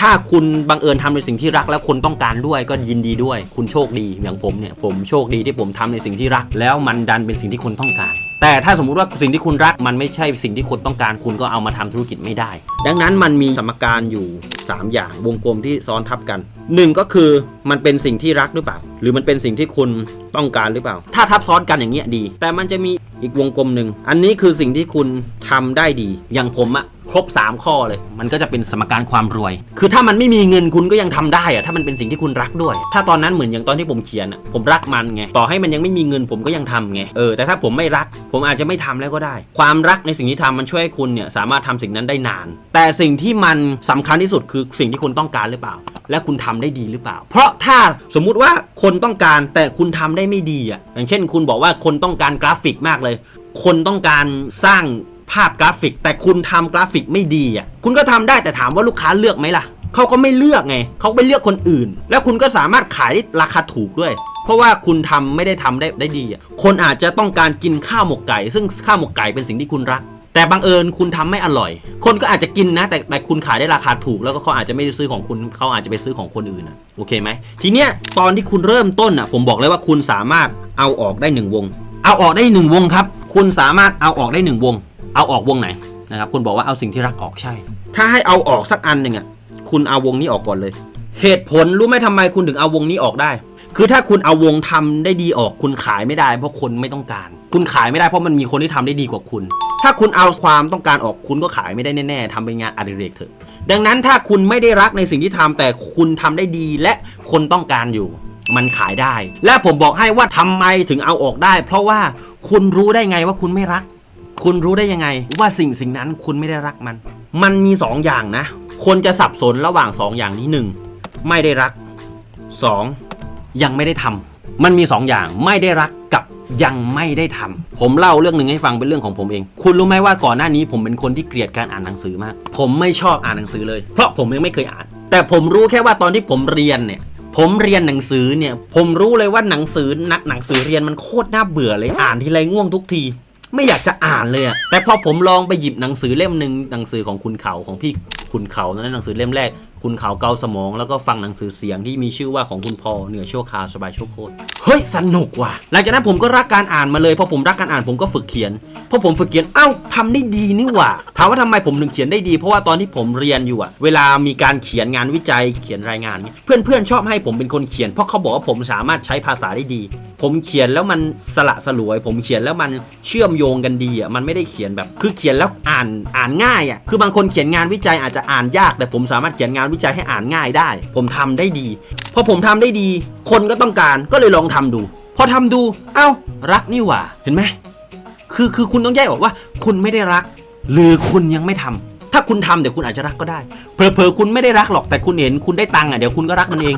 ถ้าคุณบังเอิญทำในสิ่งที่รักแล้วคนต้องการด้วยก็ยินดีด้วย คุณโชคดีอย่างผมเนี่ยผมโชคดีที่ผมทำในสิ่งที่รัก แล้วมันดันเป็นสิ่งที่คนต้องการ แต่ถ้าสมมุติว่าสิ่งที่คุณรักมันไม่ใช่สิ่งที่คนต้องการ คุณก็เอามาทำธุรกิจไม่ได้ ดังนั้นมันมีสมการอยู่ 3 อย่างวงกลมที่ซ้อนทับกันหนึ่งก็คือมันเป็นสิ่งที่รักหรือเปล่า หรือมันเป็นสิ่งที่คุณต้องการหรือเปล่า ถ้าทับซ้อนกันอย่างเงี้ยดี แต่มันจะมีอีกวงกลมหนึ่งอันนี้คือสิ่งที่คุณทำได้ดี อย่างผมอะ ครบ 3 ข้อเลย มันก็จะเป็นสมการความรวย คือถ้ามันไม่มีเงินคุณก็ยังทำได้อะถ้ามันเป็นสิ่งที่คุณรักด้วย ถ้าตอนนั้นเหมือนอย่างตอนที่ผมเขียนอะผมรักมันไง ต่อให้มันยังไม่มีเงินผมก็ยังทำไง เออ แต่ถ้าผมไม่รัก ผมอาจจะไม่ทำแล้วก็ได้ ความรักในสิ่งที่ทำมันช่วยให้คุณเนี่ยสามารถทำสิ่งนั้นได้นาน แต่สิ่งที่มันสำคัญที่สุดคือสิ่งที่คุณต้องการหรือเปล่า และคุณทำได้ดีหรือเปล่า เพราะถ้าสมมุติว่าคนต้องการแต่คุณทำได้ไม่ดีอะ อย่างเช่น คุณบอกว่าคนต้องการกราฟิกมากเลย คนต้องการสร้าง ภาพกราฟิก แต่คุณทำกราฟิกไม่ดีอะคุณก็ทำได้แต่ถามว่าลูกค้าเลือกไหมล่ะเขาก็ไม่เลือกไงเขาไปเลือกคนอื่น แล้วคุณก็สามารถขายได้ราคาถูกด้วย เพราะว่าคุณทำไม่ได้ทำได้ได้ดีอะคนอาจจะต้องการกินข้าวหมกไก่ ซึ่งข้าวหมกไก่เป็นสิ่งที่คุณรัก แต่บังเอิญคุณทำไม่อร่อย คนก็อาจจะกินนะ แต่แต่คุณขายได้ราคาถูก แล้วก็เขาอาจจะไม่ได้ซื้อของคุณเขาอาจจะไปซื้อของคนอื่นนะโอเคไหมทีเนี้ยตอนที่คุณเริ่มต้นอะผมบอกเลยว่าคุณสามารถเอาออกได้หนึ่งวง เอาออกได้หนึ่งวงครับ คุณสามารถเอาออกได้หนึ่งวง เอาออกวงไหนนะครับคุณบอกว่าเอาสิ่งที่รักออกใช่ ถ้าให้เอาออกสักอันหนึ่งอะคุณเอาวงนี้ออกก่อนเลย เหตุผลรู้ไหมทำไมคุณถึงเอาวงนี้ออกได้ คือถ้าคุณเอาวงทำได้ดีออก คุณขายไม่ได้ เพราะคนไม่ต้องการ คุณขายไม่ได้เพราะมันมีคนที่ทำได้ดีกว่าคุณ ถ้าคุณเอาความต้องการออกคุณก็ขายไม่ได้แน่ๆทำเป็นงานอดิเรกเถอะดังนั้นถ้าคุณไม่ได้รักในสิ่งที่ทำแต่คุณทำได้ดีและคนต้องการอยู่ มันขายได้ และผมบอกให้ว่าทำไมถึงเอาออกได้ เพราะว่าคุณรู้ได้ไงว่าคุณไม่รัก คุณรู้ได้ยังไงว่าสิ่งสิ่งนั้นคุณไม่ได้รักมัน มันมีสองอย่างนะ คนจะสับสนระหว่างสองอย่างนี้หนึ่งไม่ได้รักสองยังไม่ได้ทำมันมีสองอย่างไม่ได้รักกับยังไม่ได้ทำผมเล่าเรื่องหนึ่งให้ฟังเป็นเรื่องของผมเอง คุณรู้ไหมว่าก่อนหน้านี้ผมเป็นคนที่เกลียดการอ่านหนังสือมาก ผมไม่ชอบอ่านหนังสือเลย เพราะผมยังไม่เคยอ่าน แต่ผมรู้แค่ว่าตอนที่ผมเรียนเนี่ยผมเรียนหนังสือเนี่ย ผมรู้เลยว่าหนังสือหนักหนังสือเรียนมันโคตรน่าเบื่อเลยอ่านทีไรง่วงทุกที ไม่อยากจะอ่านเลยอะแต่พอผมลองไปหยิบหนังสือเล่มหนึ่งหนังสือของคุณเขาของพี่คุณเขานั่นหนังสือเล่มแรก คุณเขาเกาสมอง แล้วก็ฟังหนังสือเสียงที่มีชื่อว่าของคุณพอเหนือชั่วคราวสบายชั่วโคตรเฮ้ยสนุกว่ะหลังจากนั้นผมก็รักการอ่านมาเลยพอผมรักการอ่านผมก็ฝึกเขียนพอผมฝึกเขียนเอ้าทำได้ดีนี่หว่าถามว่าทำไมผมถึงเขียนได้ดี เพราะว่าตอนที่ผมเรียนอยู่อะเวลามีการเขียนงานวิจัยเขียนรายงานเนี่ยเพื่อนๆชอบให้ผมเป็นคนเขียน เพราะเขาบอกว่าผมสามารถใช้ภาษาได้ดี ผมเขียนแล้วมันสละสลวย ผมเขียนแล้วมันเชื่อมโยงกันดีอะมันไม่ได้เขียนแบบ คือเขียนแล้วอ่านอ่านง่ายอะคือบางคนเขียนงานวิจัยอาจจะอ่านยาก แต่ผมสามารถเขียนงานวิจัยให้อ่านง่ายได้ ผมทำได้ดีพอผมทำได้ดี คนก็ต้องการก็เลยลองทำดู พอทำดูเอ้ารักนี่หว่าเห็นไหมคือคือคุณต้องแยกออกว่า คุณไม่ได้รัก หรือคุณยังไม่ทำถ้าคุณทำเดี๋ยวคุณอาจจะรักก็ได้ เผลอๆคุณไม่ได้รักหรอกแต่คุณเห็นคุณได้ตังค์อะเดี๋ยวคุณก็รักมันเอง